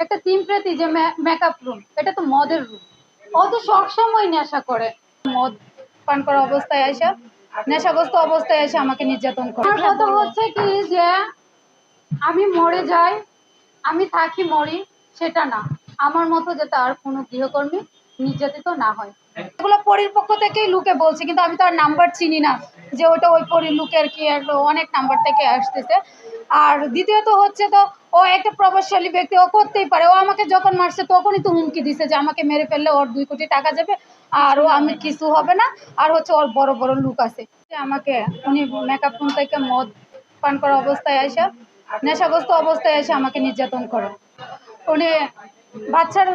একটা তিনপ্রেতি যে makeup room এটা তো মদের রুম ও তো সবসময় নেশা করে। মদ পান করা অবস্থায় এসে নেশাগ্রস্ত অবস্থায় এসে আমাকে নির্যাতন করে। কথা হচ্ছে কি যে আমি মরে যাই আমি থাকি মরি সেটা না। আমার মতো যাতে আর কোনো গৃহকর্মী নির্যাতিত না হয়। এগুলো পরির পক্ষ থেকেই লুকে বলছে কিন্তু আমি তার নাম্বার চিনি না যে ওটা ওই পরির লুকের কি অনেক নাম্বার থেকে আসতেছে। আর দ্বিতীয়ত হচ্ছে তো, ও একটা প্রভাবশালী ব্যক্তি, ও করতেই পারে। ও আমাকে যখন মারছে তখনই তো হুমকি দিছে যে আমাকে মেরে ফেললে ওর দুই কোটি টাকা যাবে, আর ও আমি কিছু হবে না, আর হচ্ছে ওর বড় বড় লুক আছে। আমাকে, উনি মেকআপ রুম থেকে মদ পান করা অবস্থায় এসে নেশাগ্রস্ত অবস্থায় এসে আমাকে নির্যাতন করে। উনি বাচ্চার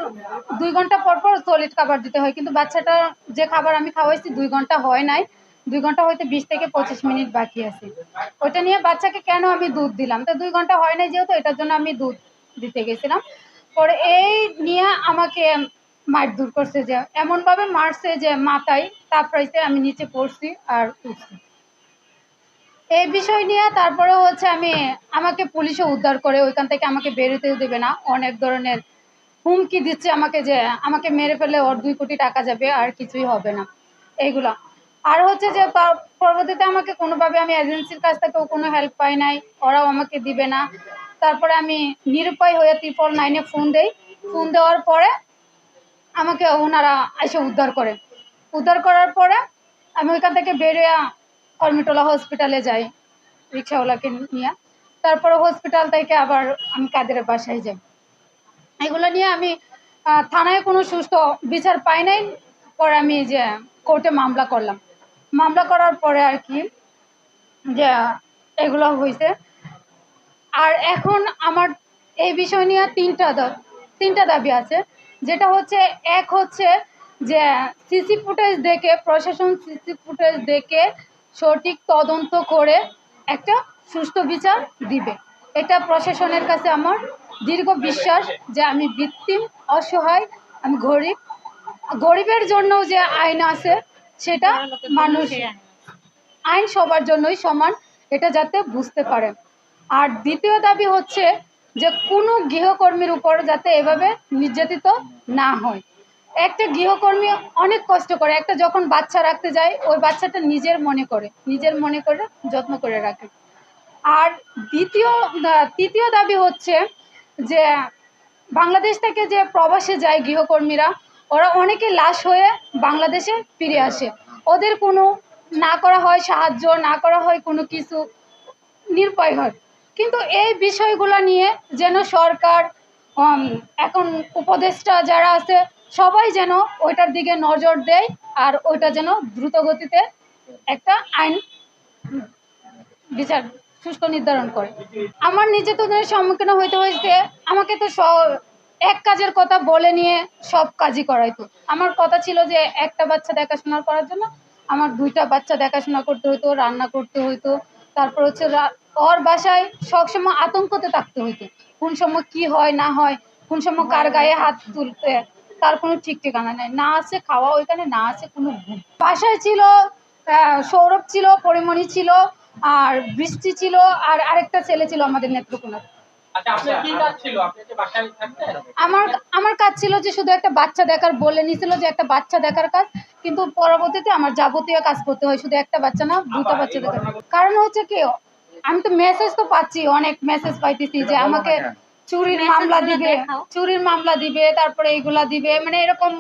দুই ঘণ্টা পর পর সলিড খাবার দিতে হয়, কিন্তু বাচ্চাটা যে খাবার আমি খাওয়াইছি দুই ঘণ্টা হয় নাই। দুই ঘণ্টা হয়তো বিশ থেকে পঁচিশ মিনিট বাকি আছে। ওইটা নিয়ে বাচ্চাকে কেন আমি দুধ দিলাম? তো দুই ঘণ্টা হয় নাই যেহেতু, এটার জন্য আমি দুধ দিতে গেছিলাম। পরে এই নিয়ে আমাকে মার দূর করছে যে, এমনভাবে মারছে যে মাথায় তাপড়াইতে আমি নিচে পড়ছি আর উঠছি। এই বিষয় নিয়ে তারপরে হচ্ছে আমি, আমাকে পুলিশে উদ্ধার করে, ওইখান থেকে আমাকে বেরোতেও দেবে না। অনেক ধরনের হুমকি দিচ্ছে আমাকে যে, আমাকে মেরে ফেলে ওর দুই কোটি টাকা যাবে, আর কিছুই হবে না। এইগুলা। আর হচ্ছে যে পর- পরবর্তীতে আমাকে কোনোভাবে আমি এজেন্সির কাছ থেকেও কোনো হেল্প পাই নাই, ওরাও আমাকে দিবে না। তারপরে আমি নিরুপায় হয়ে ত্রিপল নাইনে ফোন দেই। ফোন দেওয়ার পরে আমাকে ওনারা এসে উদ্ধার করে। উদ্ধার করার পরে আমি ওইখান থেকে বেরিয়ে কর্মিটোলা হসপিটালে যাই, রিক্সাওয়ালাকে নিয়ে। তারপরে হসপিটাল থেকে আবার আমি কাদের বাসায় যাই। এগুলো নিয়ে আমি থানায় কোনো সুস্থ বিচার পাই নাই। পরে আমি যে কোর্টে মামলা করলাম। মামলা করার পরে আর কি, যে এগুলো হয়েছে আর এখন আমার এই বিষয় নিয়ে তিনটা তিনটা দাবি আছে। যেটা হচ্ছে, এক হচ্ছে যে সিসি ফুটেজ দেখে, প্রশাসন সিসি ফুটেজ দেখে সঠিক তদন্ত করে একটা সুস্থ বিচার দিবে। এটা প্রশাসনের কাছে আমার দীর্ঘ বিশ্বাস যে আমি ভিত্তিম অসহায়, আমি গরিব। গরিবের জন্য যে আইন আছে সেটা মানুষ আইন সবার জন্যই সমান এটা যাতে বুঝতে পারে। আর দ্বিতীয় দাবি হচ্ছে যে কোনো গৃহকর্মীর উপর যাতে এভাবে নির্যাতিত না হয়। একটা গৃহকর্মী অনেক কষ্ট করে একটা যখন বাচ্চা রাখতে যায় ওই বাচ্চাটা নিজের মনে করে নিজের মনে করে যত্ন করে রাখে। আর দ্বিতীয় তৃতীয় দাবি হচ্ছে যে বাংলাদেশ থেকে যে প্রবাসে যায় গৃহকর্মীরা ওরা অনেকে লাশ হয়ে বাংলাদেশে ফিরে আসে। ওদের কোনো না করা হয় সাহায্য, না করা হয় কোনো কিছু নির্ভয় হয়। কিন্তু এই বিষয়গুলো নিয়ে যেন সরকার এখন উপদেষ্টা যারা আছে, সবাই যেন ওইটার দিকে নজর দেয় আর ওইটা যেন দ্রুত গতিতে একটা আইন, বিচার, সুষ্ঠু নির্ধারণ করে। আমার নির্যাতনের সম্মুখীন হইতে হয়েছে আমাকে তো এক কাজের কথা বলে নিয়ে সব কাজই করাইতো। আমার কথা ছিল যে একটা বাচ্চা দেখাশোনা করার জন্য আমার দুইটা বাচ্চা দেখাশোনা করতে হতো রান্না করতে হতো তারপর হচ্ছে ওর বাসায় সবসময় আতঙ্কতে থাকতে হইতো। কোন সময় কি হয়, না হয়, কোন সময় কার গায়ে হাত তুলতে, তার কোনো ঠিক ঠিকানা নেই। না আছে খাওয়া ওইখানে, না আছে কোনো ঘুম। বাসায় ছিল সৌরভ ছিল, পরিমণি ছিল, আর বৃষ্টি ছিল, আর আরেকটা ছেলে ছিল আমাদের নেত্রকোনা আচ্ছা বাসায় থাকতেন? আমার আমার কাজ ছিল যে শুধু একটা বাচ্চা দেখার বলে নিছিল যে একটা বাচ্চা দেখার কাজ কিন্তু পরবর্তীতে আমার যাবতীয় কাজ করতে হয় শুধু একটা বাচ্চা না দুটো বাচ্চা দেখার। কারণ হচ্ছে কি আমি তো মেসেজ তো পাচ্ছি অনেক মেসেজ পাইতেছি যে আমাকে চুরির মামলা দিবে চুরির মামলা দিবে তারপরে এইগুলা দিবে মানে এরকম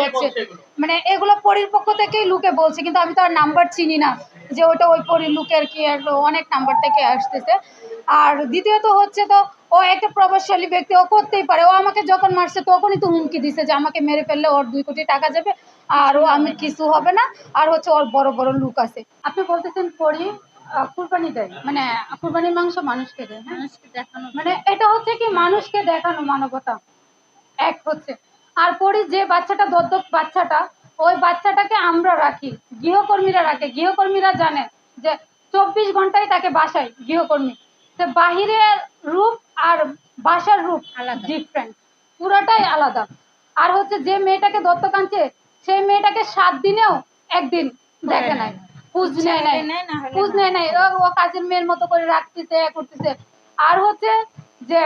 হচ্ছে। এগুলো? মানে এগুলো পরির পক্ষ থেকেই লুকে বলছে কিন্তু আমি তার নাম্বার চিনি না যে ওটা ওই পরির লুকের কি অনেক নাম্বার থেকে আসতেছে। আর দ্বিতীয়ত হচ্ছে তো ও একটা প্রভাবশালী ব্যক্তি ও করতেই পারে। ও আমাকে যখন মারছে তখনই তো হুমকি দিছে যে আমাকে মেরে ফেললে ওর দুই কোটি টাকা যাবে আর ও আমি কিছু হবে না আর হচ্ছে ওর বড় বড় লুক আছে। আপনি বলতেছেন পরি কুরবানি দেয় মানে কুরবানির মাংস মানুষকে দেয় হ্যাঁ? মানুষকে দেখানো মানে এটা হচ্ছে কি মানুষকে দেখানো মানবতা এক হচ্ছে। আর পরি যে বাচ্চাটা দত্তক বাচ্চাটা ওই বাচ্চাটাকে আমরা রাখি গৃহকর্মীরা রাখে। গৃহকর্মীরা জানে যে চব্বিশ ঘন্টায় তাকে বাসায় গৃহকর্মী। তো বাহিরের রূপ আর বাসার রূপ আলাদা। ডিফারেন্ট পুরাটাই আলাদা। আর হচ্ছে যে মেয়েটাকে দত্তক আনছে সেই মেয়েটাকে সাত দিনেও একদিন দেখে নাই নেয়। নাই। নেয় না হলে খোঁজ নেয় নাই। ও- ও কাজের মেয়ের মতো করে রাখতেছে করতেছে। আর হচ্ছে যে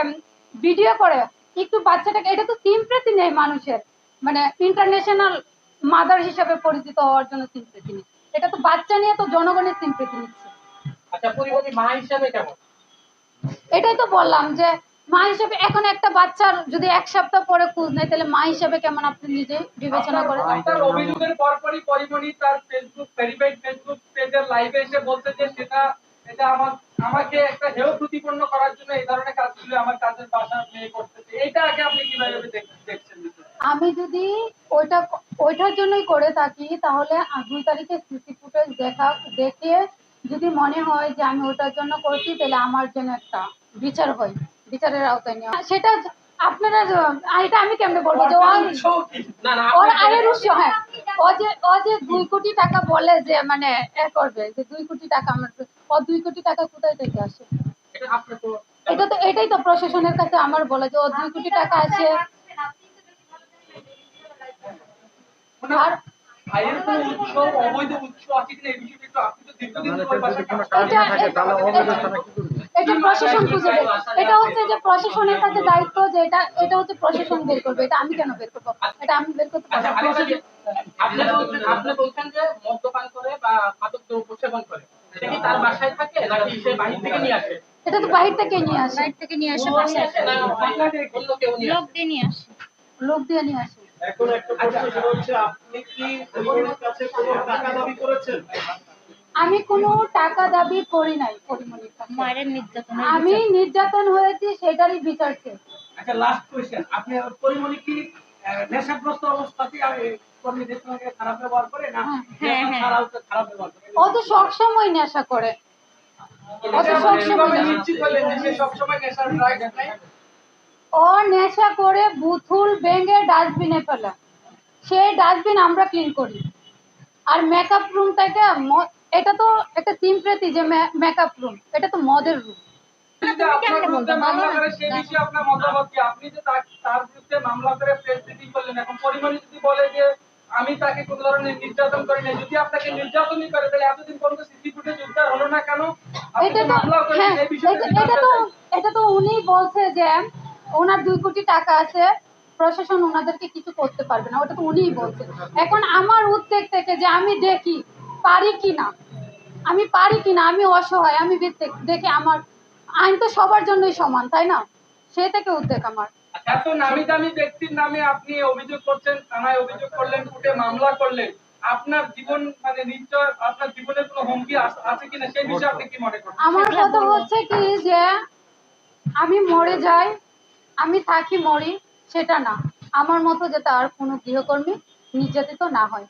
ভিডিও করে একটু বাচ্চাটাকে এটা তো সিম্প্রেতি নেই মানুষের। মানে ইন্টারন্যাশনাল মাদার হিসাবে পরিচিত হওয়ার জন্য সিম্প্রেতি নেই এটা তো বাচ্চা নিয়ে তো জনগণের সিম্প্রেতি নিচ্ছে। আচ্ছা পরিমণি মা হিসাবে কেমন এটাই তো বললাম যে মা হিসেবে এখন একটা বাচ্চার যদি এক সপ্তাহ পরে খোঁজ নেয় তাহলে মা হিসেবে কেমন আপনি নিজে বিবেচনা করেন? আপনার অভিযোগের পরপরই পরিমণি তার ফেসবুক ভেরিফাইড ফেসবুক পেজের লাইভে এসে বলছে যে সেটা এটা আমার আমাকে একটা হেয় প্রতিপন্ন করার জন্য এই ধরনের কাজগুলো আমার কাজের বাসা মেয়ে করতেছে। এটা আগে আপনি কীভাবে দেখ- দেখছেন আমি যদি ওইটা ওইটার জন্যই করে থাকি তাহলে দুই তারিখে সিসি ফুটেজ দেখা দেখে যদি মনে হয় যে আমি ওটার জন্য করছি তাহলে আমার জন্য একটা বিচার হয় বিচারের আওতায় নেওয়া। সেটা আপনারা এটা আমি কেমনে বলব যে ওর আয়ের উৎস হ্যাঁ। ও যে ও যে দুই কোটি টাকা বলে যে মানে এ করবে যে দুই কোটি টাকা আমার ও দুই কোটি টাকা কোথায় থেকে আসে? এটা তো এটাই তো প্রশাসনের কাছে আমার বলা যে ও দুই কোটি টাকা আসে। আর আয়ের কোনো উৎস অবৈধ উৎস আছে কিনা এই বিষয়টা একটু আপনি তো দীর্ঘদিন ধরে ওই এটা এটা প্রশাসন খুঁজে বের এটা হচ্ছে যে প্রশাসনের কাছে দায়িত্ব যে এটা এটা হচ্ছে প্রশাসন বের করবে। এটা আমি কেন বের করব? এটা আমি বের করতে আচ্ছা পারব আপনি বলছেন আপনি বলছেন যে মদ্যপান করে বা মাদক দ্রব্য সেবন করে। সে কি তার বাসায় থাকে নাকি সে বাহির থেকে নিয়ে আসে? এটা তো বাহির থেকে নিয়ে আসে। বাইরে থেকে নিয়ে আসে বাসায় না লোক দিয়ে নিয়ে আসে। লোক দিয়ে নিয়ে আসে। এখন একটা প্রশ্ন সেটা হচ্ছে আপনি কি পরিবারের কাছে কোনো টাকা দাবি করেছেন? আমি কোনো টাকা দাবি করি নাই পরিমণির কাছে মায়ের নির্যাতনের আমি নির্যাতন হয়েছি সেটারই বিচার চেয়ে আচ্ছা লাস্ট কোয়েশ্চেন আপনি পরিমণি কি নেশাগ্রস্ত অবস্থাতেই কর্মীদের সঙ্গে খারাপ ব্যবহার করে না হ্যাঁ, নেশা হ্যাঁ। ছাড়াও তো খারাপ ব্যবহার করে? ও তো সবসময় নেশা করে। ও তো সবসময় নিশ্চিত হলেন সবসময় নেশার ও নেশা করে বুথুল ভেঙে ডাস্টবিনে ফেলে। সেই ডাস্টবিন আমরা ক্লিন করি। আর মেকআপ রুম থেকে এটা তো একটা সিম্প্রেতি যে মেকআপ রুম এটা তো মদের রুম যদি আপনার বিরুদ্ধে মামলা করে সেই বিষয়ে আপনার মতামত কি? আপনি যে তার- তার বিরুদ্ধে মামলা করে প্রেস মিটিং করলেন এখন পরিমণি যদি বলে যে আমি তাকে কোন ধরনের নির্যাতন করি নাই যদি আপনাকে নির্যাতনই করে তাহলে এতদিন পর্যন্ত সিসি ফুটেজ উদ্ধার হলো না কেন? এটা তো হ্যাঁ এই বিষয়টা এটা- এটা তো এটা তো উনি বলছে যে ওনার দুই কোটি টাকা আছে প্রশাসন ওনাদেরকে কিছু করতে পারবে না ওটা তো উনিই বলছে এখন আমার উদ্বেগ থেকে যে আমি দেখি পারি কি না? আমি পারি কি না? আমি অসহায় আমি দেখে- আমার আইন তো সবার জন্যই সমান তাই না? সে থেকে উদ্বেগ আমার। এত নামি দামি ব্যক্তির নামে আপনি অভিযোগ করছেন থানায় অভিযোগ করলেন কোর্টে মামলা করলেন। আপনার জীবন মানে নিশ্চয় আপনার জীবনের কোনো হুমকি আছে কিনা? সেই বিষয়ে আপনি কি মনে করেন আমার কথা হচ্ছে কি যে আমি মরে যাই আমি থাকি মরি সেটা না। আমার মতো যে তার কোনো গৃহকর্মী নির্যাতিত না হয়।